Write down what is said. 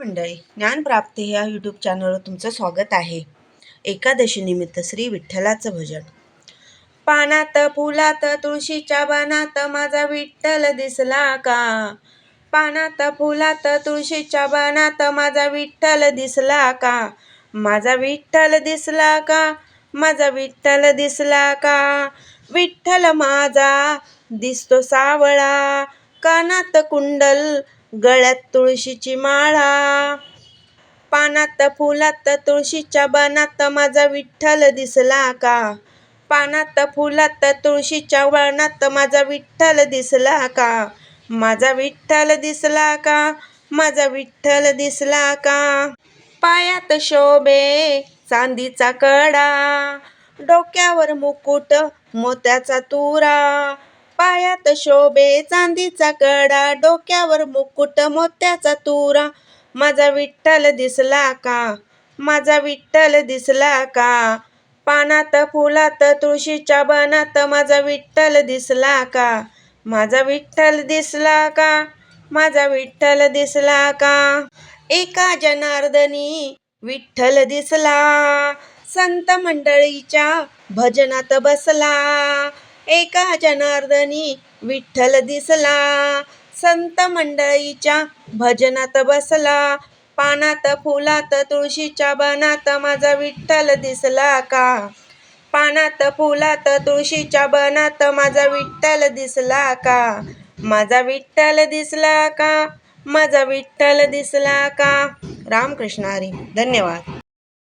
मंडळी ज्ञानप्राप्ती या यूट्यूब चॅनलवर तुमचं स्वागत आहे. एकादशीनिमित्त श्री विठ्ठलाचं भजन. पानात फुलात तुळशीच्या बनात माझा विठ्ठल दिसला का? पानात फुलात तुळशीच्या बनात माझा विठ्ठल दिसला का? माझा विठ्ठल दिसला का? माझा विठ्ठल दिसला का? विठ्ठल माझा दिसतो सावळा. कानात कुंडल गळ्यात तुळशीची माळा. पानात फुलात तुळशीच्या बनात माझा विठ्ठल दिसला का? पानात फुलात तुळशीच्या वळणात माझा विठ्ठल दिसला का? माझा विठ्ठल दिसला का? माझा विठ्ठल दिसला का? पायात शोभे चांदीचा कडा डोक्यावर मुकुट मोत्याचा तुरा. पायात शोभे चांदीचा कडा डोक्यावर मुकुट मोत्याचा तुरा. माझा विठ्ठल दिसला का? माझा विठ्ठल दिसला का? पानात फुलात तुळशीच्या बनात माझा विठ्ठल दिसला का? माझा विठ्ठल दिसला का? माझा विठ्ठल दिसला का? एका जनार्दनी विठ्ठल दिसला. संत मंडळीच्या भजनात बसला. एका जनार्दनी विठ्ठल दिसला. संत मंडळीच्या भजनात बसला. पानात फुलात तुळशीच्या बनात माझा विठ्ठल दिसला का? पानात फुलात तुळशीच्या बनात माझा विठ्ठल दिसला का? माझा विठ्ठल दिसला का? माझा विठ्ठल दिसला का? रामकृष्ण हरी धन्यवाद.